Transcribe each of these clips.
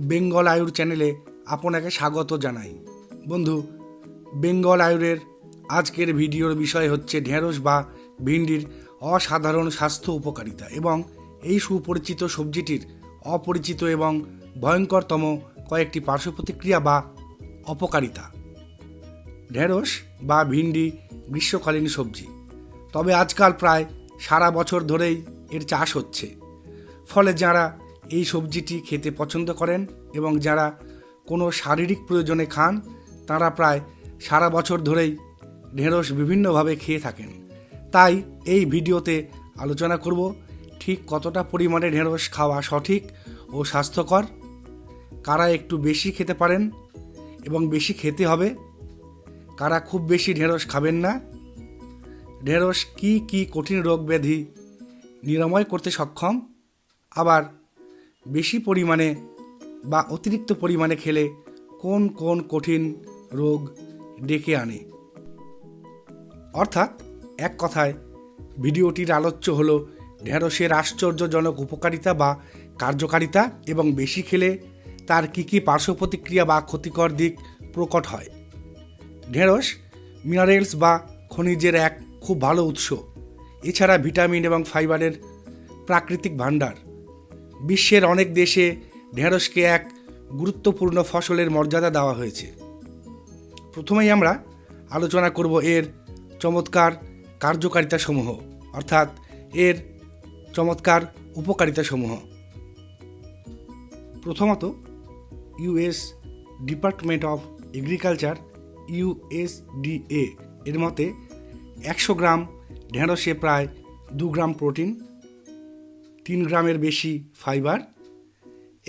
বেঙ্গল আয়ুর চ্যানেলে আপনাকে স্বাগত জানাই। বন্ধু, বেঙ্গল আয়ুরের আজকের ভিডিওর বিষয় হচ্ছে ঢেঁড়স বা ভিন্ডির অসাধারণ স্বাস্থ্য উপকারিতা এবং এই সুপরিচিত সবজিটির অপরিচিত এবং ভয়ঙ্করতম কয়েকটি পার্শ্ব প্রতিক্রিয়া বা অপকারিতা। ঢেঁড়স বা ভিন্ডি গ্রীষ্মকালীন সবজি। তবে আজকাল প্রায় সারা বছর ধরেই এর চাষ হচ্ছে। ফলে যারা এই সবজিটি খেতে পছন্দ করেন এবং যারা কোনো শারীরিক প্রয়োজনে খান, তারা প্রায় সারা বছর ধরেই ঢেঁড়স বিভিন্নভাবে খেয়ে থাকেন। তাই এই ভিডিওতে আলোচনা করব ঠিক কতটা পরিমাণে ঢেঁড়স খাওয়া সঠিক ও স্বাস্থ্যকর, কারা একটু বেশি খেতে পারেন এবং বেশি খেতে হবে, কারা খুব বেশি ঢেঁড়স খাবেন না, ঢেঁড়স কি কি কঠিন রোগ ব্যাধি নিরাময় করতে সক্ষম, আবার বেশি পরিমাণে বা অতিরিক্ত পরিমাণে খেলে কোন কোন কঠিন রোগ ডেকে আনে? অর্থাৎ এক কথায়, ভিডিওটির আলোচ্য হল ঢেঁড়সের আশ্চর্যজনক উপকারিতা বা কার্যকারিতা এবং বেশি খেলে তার কী কী পার্শ্ব প্রতিক্রিয়া বা ক্ষতিকর দিক প্রকট হয়? ঢেঁড়স, মিনারেলস বা খনিজের এক খুব ভালো উৎস। এছাড়া ভিটামিন এবং ফাইবারের প্রাকৃতিক ভাণ্ডার। বিশ্বের অনেক দেশে ঢেঁড়সকে এক গুরুত্বপূর্ণ ফসলের মর্যাদা দেওয়া হয়েছে। প্রথমেই আমরা আলোচনা করব এর চমৎকার কার্যকারিতাসমূহ, অর্থাৎ এর চমৎকার উপকারিতাসমূহ। প্রথমত US department of agriculture USDA এর মতে, একশো গ্রাম ঢেঁড়সে প্রায় দু গ্রাম প্রোটিন তিন গ্রামের বেশি ফাইবার,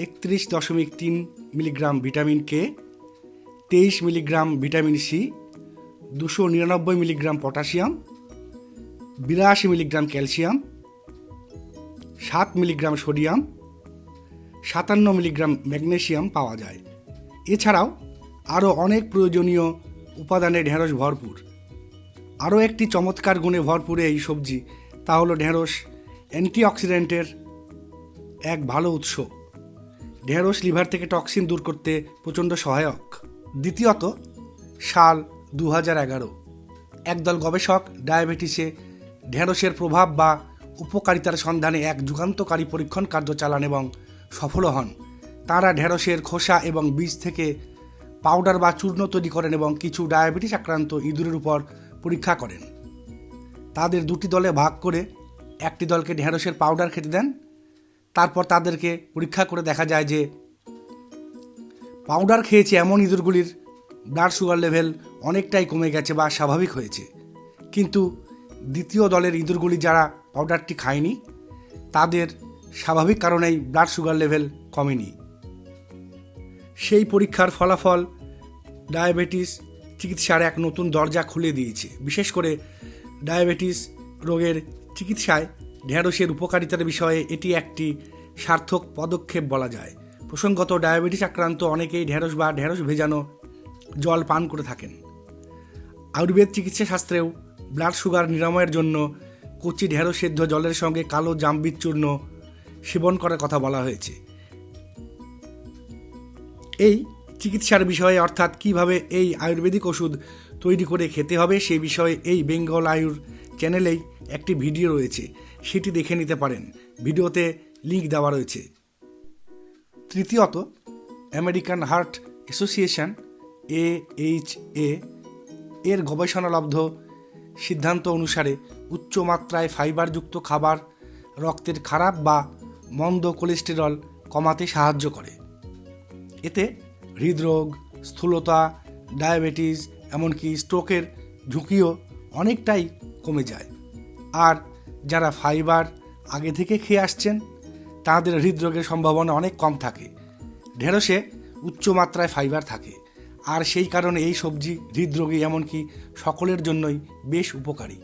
একত্রিশ দশমিক তিন মিলিগ্রাম ভিটামিন কে, তেইশ মিলিগ্রাম ভিটামিন সি, দুশো নিরানব্বই মিলিগ্রাম পটাশিয়াম, বিরাশি মিলিগ্রাম ক্যালসিয়াম, সাত মিলিগ্রাম সোডিয়াম, সাতান্ন মিলিগ্রাম ম্যাগনেশিয়াম পাওয়া যায়। এছাড়াও আরও অনেক প্রয়োজনীয় উপাদানে ঢেঁড়স ভরপুর। আরও একটি চমৎকার গুণে ভরপুরে এই সবজি তা হলো ঢেঁড়স। অ্যান্টিঅক্সিডেন্টের এক ভালো উৎস। ঢেঁড়স, লিভার থেকে টক্সিন দূর করতে প্রচণ্ড সহায়ক। দ্বিতীয়ত, সাল দু হাজার এগারো। একদল গবেষক ডায়াবেটিসে ঢেঁড়সের প্রভাব বা উপকারিতার সন্ধানে এক যুগান্তকারী পরীক্ষণ কার্য চালান এবং সফল হন। তারা ঢেঁড়সের খোসা এবং বীজ থেকে পাউডার বা চূর্ণ তৈরি করেন এবং কিছু ডায়াবেটিস আক্রান্ত ইঁদুরের উপর পরীক্ষা করেন। তাদের দুটি দলে ভাগ করে একটি দলকে ঢেঁড়সের পাউডার খেতে দেন। তারপর তাদেরকে পরীক্ষা করে দেখা যায় যে পাউডার খেয়েছে এমন ইঁদুরগুলির ব্লাড সুগার লেভেল অনেকটাই কমে গেছে বা স্বাভাবিক হয়েছে। কিন্তু দ্বিতীয় দলের ইঁদুরগুলি যারা পাউডারটি খায়নি, তাদের স্বাভাবিক কারণেই ব্লাড সুগার লেভেল কমেনি। সেই পরীক্ষার ফলাফল ডায়াবেটিস চিকিৎসার এক নতুন দরজা খুলে দিয়েছে। বিশেষ করে ডায়াবেটিস রোগের চিকিৎসায় ঢেঁড়সের উপকারিতার বিষয়ে এটি একটি সার্থক পদক্ষেপ বলা যায়। প্রসঙ্গত, ডায়াবেটিস আক্রান্ত অনেকেই ঢেঁড়স বা ঢেঁড়স ভেজানো জল পান করে থাকেন। আয়ুর্বেদ চিকিৎসা শাস্ত্রেও ব্লাড সুগার নিরাময়ের জন্য কচি ঢেঁড়স সেদ্ধ জলের সঙ্গে কালো জাম্বির চূর্ণ সেবন করার কথা বলা হয়েছে। এই চিকিৎসার বিষয়ে অর্থাৎ কীভাবে এই আয়ুর্বেদিক ওষুধ তৈরি করে খেতে হবে সেই বিষয়ে এই বেঙ্গল আয়ুর চ্যানেলেই একটি ভিডিও রয়েছে, সেটি দেখে নিতে পারেন। ভিডিওতে লিঙ্ক দেওয়া রয়েছে। তৃতীয়ত, American Heart Association A H A এর গবেষণালব্ধ সিদ্ধান্ত অনুসারে উচ্চ মাত্রায় ফাইবারযুক্ত খাবার রক্তের খারাপ বা মন্দ কোলেস্টেরল কমাতে সাহায্য করে। এতে হৃদরোগ, স্থূলতা, ডায়াবেটিস, এমনকি স্ট্রোকের ঝুঁকিও অনেকটাই কমে যায়। আর যারা ফাইবার আগে থেকে খেয়ে আসছেন, তাদের হৃদরোগের সম্ভাবনা অনেক কম থাকে। ঢেঁড়সে উচ্চ মাত্রায় ফাইবার থাকে। আর সেই কারণে এই সবজি হৃদরোগী এমনকি সকলের জন্যই বেশ উপকারী।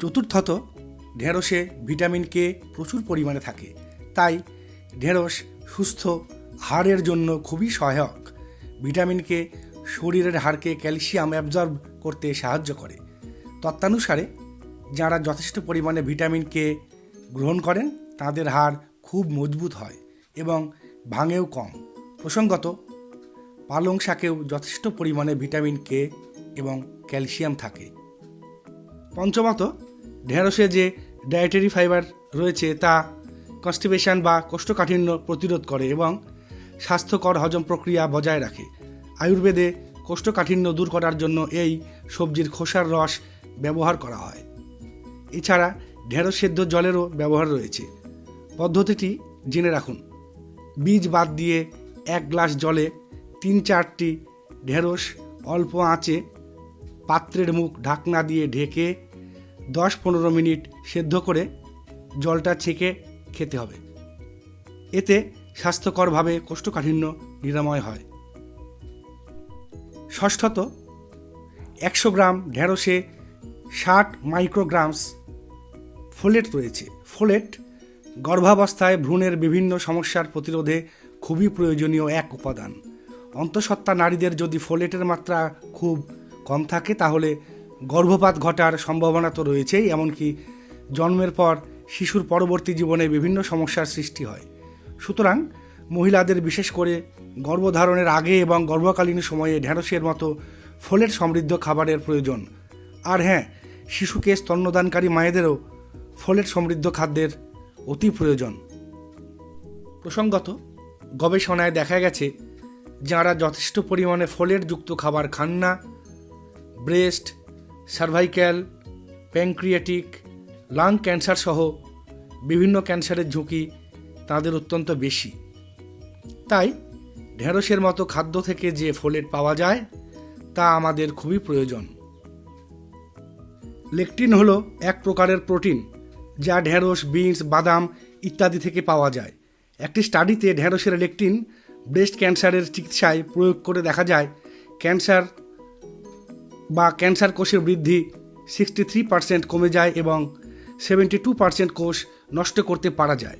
চতুর্থত, ঢেঁড়সে ভিটামিন কে প্রচুর পরিমাণে থাকে। তাই ঢেঁড়স সুস্থ হাড়ের জন্য খুবই সহায়ক। ভিটামিন কে শরীরের হাড়কে ক্যালসিয়াম অ্যাবজর্ব করতে সাহায্য করে। তত্ত্বানুসারে যারা যথেষ্ট পরিমাণে ভিটামিন কে গ্রহণ করেন, তাদের হাড় খুব মজবুত হয় এবং ভাঙেও কম। প্রসঙ্গত, পালং শাকেও যথেষ্ট পরিমাণে ভিটামিন কে এবং ক্যালসিয়াম থাকে। পঞ্চমত, ঢেঁড়সে যে ডায়েটারি ফাইবার রয়েছে, তা কনস্টিপেশন বা কোষ্ঠকাঠিন্য প্রতিরোধ করে এবং স্বাস্থ্যকর হজম প্রক্রিয়া বজায় রাখে। আয়ুর্বেদে কোষ্ঠকাঠিন্য দূর করার জন্য এই সবজির খোসার রস ব্যবহার করা হয়। এছাড়া ঢেঁড়স সেদ্ধ জলেরও ব্যবহার রয়েছে। পদ্ধতিটি জেনে রাখুন। বীজ বাদ দিয়ে এক গ্লাস জলে তিন চারটি ঢেঁড়স অল্প আঁচে পাত্রের মুখ ঢাকনা দিয়ে ঢেকে দশ পনেরো মিনিট সেদ্ধ করে জলটা ছেঁকে খেতে হবে। এতে স্বাস্থ্যকরভাবে কোষ্ঠকাঠিন্য নিরাময় হয়। ষষ্ঠত, একশো গ্রাম ঢেঁড়সে ষাট মাইক্রোগ্রামস ফোলেট রয়েছে। ফোলেট গর্ভাবস্থায় ভ্রূণের বিভিন্ন সমস্যার প্রতিরোধে খুবই প্রয়োজনীয় এক উপাদান। অন্তঃসত্ত্বা নারীদের যদি ফোলেটের মাত্রা খুব কম থাকে, তাহলে গর্ভপাত ঘটার সম্ভাবনা তো রয়েছেই, এমনকি জন্মের পর শিশুর পরবর্তী জীবনে বিভিন্ন সমস্যার সৃষ্টি হয়। সুতরাং মহিলাদের বিশেষ করে গর্ভধারণের আগে এবং গর্ভকালীন সময়ে ঢেঁড়সের মতো ফোলেট সমৃদ্ধ খাবারের প্রয়োজন। আর হ্যাঁ শিশুকে স্তন্যদানকারী মায়েদেরও ফোলেট সমৃদ্ধ খাদ্যের অতি প্রয়োজন। প্রসঙ্গত, গবেষণায় দেখা গেছে, যাঁরা যথেষ্ট পরিমাণে ফোলেটযুক্ত খাবার খান না, breast cervical pancreatic lung cancer সহ বিভিন্ন ক্যান্সারের ঝুঁকি তাদের অত্যন্ত বেশি। তাই, ঢেঁড়সের মতো খাদ্য থেকে যে ফোলেট পাওয়া যায়, তা আমাদের খুবই প্রয়োজন। লেকটিন হলো এক প্রকারের প্রোটিন। যা ঢেঁড়স, বিনস, বাদাম ইত্যাদি থেকে পাওয়া যায়। একটি স্টাডিতে ঢেঁড়সের লেকটিন ব্রেস্ট ক্যান্সারের চিকিৎসায় প্রয়োগ করে দেখা যায়, ক্যান্সার বা ক্যান্সার কোষের বৃদ্ধি সিক্সটি থ্রি পার্সেন্ট কমে যায় এবং সেভেন্টি টু পার্সেন্ট কোষ নষ্ট করতে পারা যায়।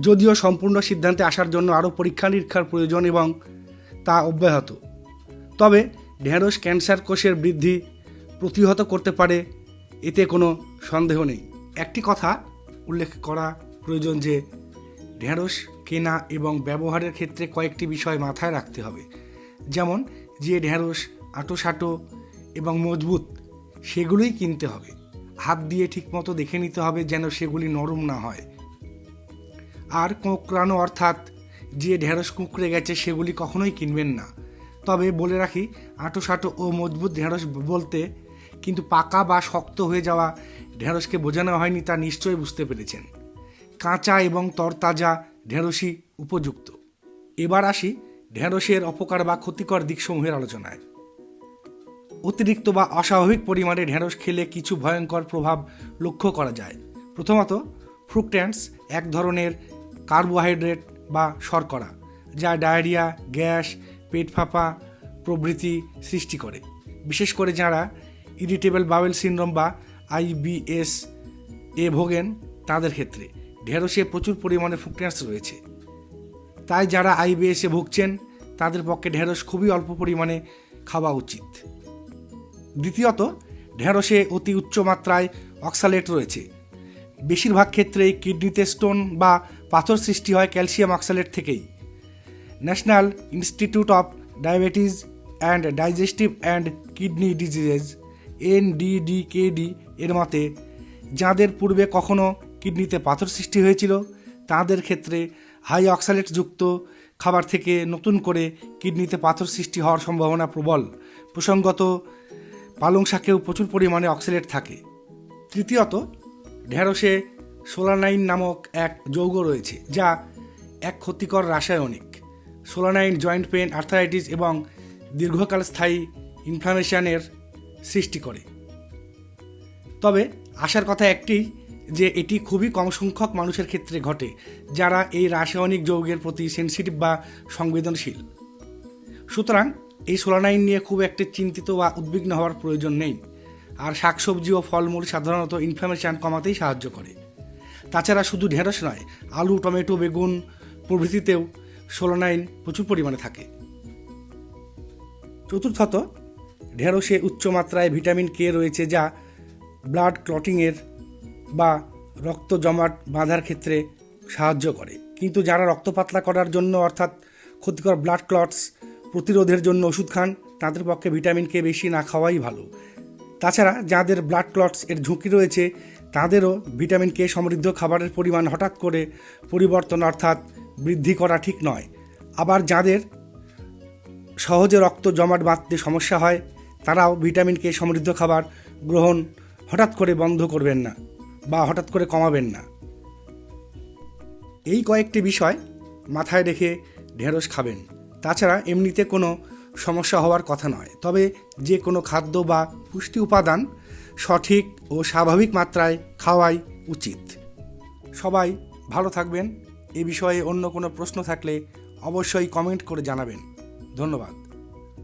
যদিও সম্পূর্ণ সিদ্ধান্তে আসার জন্য আরও পরীক্ষা নিরীক্ষার প্রয়োজন এবং তা অব্যাহত। তবে ঢেঁড়স ক্যান্সার কোষের বৃদ্ধি প্রতিহত করতে পারে, এতে কোনো সন্দেহ নেই। একটি কথা উল্লেখ করা প্রয়োজন যে ঢেঁড়স, কেনা এবং ব্যবহারের ক্ষেত্রে কয়েকটি বিষয় মাথায় রাখতে হবে। যেমন, যে ঢেঁড়স আঁটো এবং মজবুত, সেগুলোই কিনতে হবে। হাত দিয়ে ঠিকমতো দেখে নিতে হবে যেন সেগুলি নরম না হয়। আর কোঁকড়ানো অর্থাৎ যে ঢেঁড়স কুঁকড়ে গেছে সেগুলি কখনোই কিনবেন না। তবে বলে রাখি আঁটো সাঁটো ও মজবুত ঢেঁড়স বলতে কিন্তু পাকা বা শক্ত হয়ে যাওয়া ঢেঁড়সকে বোঝানো হয়নি তা নিশ্চয়ই বুঝতে পেরেছেন। কাঁচা এবং তরতাজা ঢেঁড়সই উপযুক্ত। এবার আসি ঢেঁড়সের অপকার বা ক্ষতিকর দিকসমূহের আলোচনায়। অতিরিক্ত বা অস্বাভাবিক পরিমাণে ঢেঁড়স খেলে কিছু ভয়ঙ্কর প্রভাব লক্ষ্য করা যায়। প্রথমত ফ্রুকট্যান্স এক ধরনের কার্বোহাইড্রেট বা শর্করা, যা ডায়রিয়া, গ্যাস, পেট ফাঁপা প্রভৃতি সৃষ্টি করে। বিশেষ করে যারা ইরিটেবল বাউল সিনড্রোম বা আইবিএস এ ভোগেন তাদের ক্ষেত্রে। ঢেঁড়সে প্রচুর পরিমাণে ফ্রুকট্যান্স রয়েছে। তাই যারা আইবিএসে ভুগছেন, তাদের পক্ষে ঢেঁড়স খুবই অল্প পরিমাণে খাওয়া উচিত। দ্বিতীয়ত, ঢেঁড়সে অতি উচ্চ মাত্রায় অক্সালেট রয়েছে। বেশিরভাগ ক্ষেত্রেই কিডনিতে স্টোন বা পাথর সৃষ্টি হয় ক্যালসিয়াম অক্সালেট থেকেই। National Institute of Diabetes and Digestive and Kidney Diseases NDDKD এর মতে, যাদের পূর্বে কখনো কিডনিতে পাথর সৃষ্টি হয়েছিল, তাদের ক্ষেত্রে হাই অক্সালেটযুক্ত খাবার থেকে নতুন করে কিডনিতে পাথর সৃষ্টি হওয়ার সম্ভাবনা প্রবল। প্রসঙ্গত, পালং শাকেও প্রচুর পরিমাণে অক্সালেট থাকে। তৃতীয়ত, ঢেঁড়সে সোলানাইন নামক এক যৌগ রয়েছে, যা এক ক্ষতিকর রাসায়নিক। সোলানাইন জয়েন্ট পেন আর্থারাইটিস এবং দীর্ঘকাল স্থায়ী ইনফ্লামেশনের সৃষ্টি করে। তবে আসার কথা একটি যে, এটি খুবই কম সংখ্যক মানুষের ক্ষেত্রে ঘটে যারা এই রাসায়নিক যৌগের প্রতি সেন্সিটিভ বা সংবেদনশীল। সুতরাং এই সোলানাইন নিয়ে খুব একটা চিন্তিত বা উদ্বিগ্ন হওয়ার প্রয়োজন নেই। আর শাকসবজি ও ফলমূল সাধারণত ইনফ্লামেশন কমাতেই সাহায্য করে। তাছাড়া শুধু ঢেঁড়স নয়, আলু, টমেটো, বেগুন প্রভৃতিতেও সোলোনাইন প্রচুর পরিমাণে থাকে। চতুর্থত ঢেঁড়সে উচ্চমাত্রায় ভিটামিন কে রয়েছে যা ব্লাড ক্লটিংয়ের বা রক্ত জমাট বাঁধার ক্ষেত্রে সাহায্য করে। কিন্তু যারা রক্ত পাতলা করার জন্য অর্থাৎ ক্ষতিকর ব্লাড ক্লটস প্রতিরোধের জন্য ওষুধ খান, তাদের পক্ষে ভিটামিন কে বেশি না খাওয়াই ভালো। তাছাড়া যাদের ব্লাড ক্লটস এর ঝুঁকি রয়েছে, তাদেরও ভিটামিন কে সমৃদ্ধ খাবারের পরিমাণ হঠাৎ করে পরিবর্তন অর্থাৎ বৃদ্ধি করা ঠিক নয়। আবার যাদের সহজে রক্ত জমাট বাঁধতে সমস্যা হয় তারাও ভিটামিন কে সমৃদ্ধ খাবার গ্রহণ হঠাৎ করে বন্ধ করবেন না বা হঠাৎ করে কমাবেন না। এই কয়েকটি বিষয় মাথায় রেখে ঢেঁড়স খাবেন। তাছাড়া এমনিতে কোনো সমস্যা হওয়ার কথা নয়। তবে যে কোনো খাদ্য বা পুষ্টি উপাদান সঠিক ও স্বাভাবিক মাত্রায় খাওয়াই উচিত। সবাই ভালো থাকবেন। এ বিষয়ে অন্য কোনো প্রশ্ন থাকলে অবশ্যই কমেন্ট করে জানাবেন। ধন্যবাদ।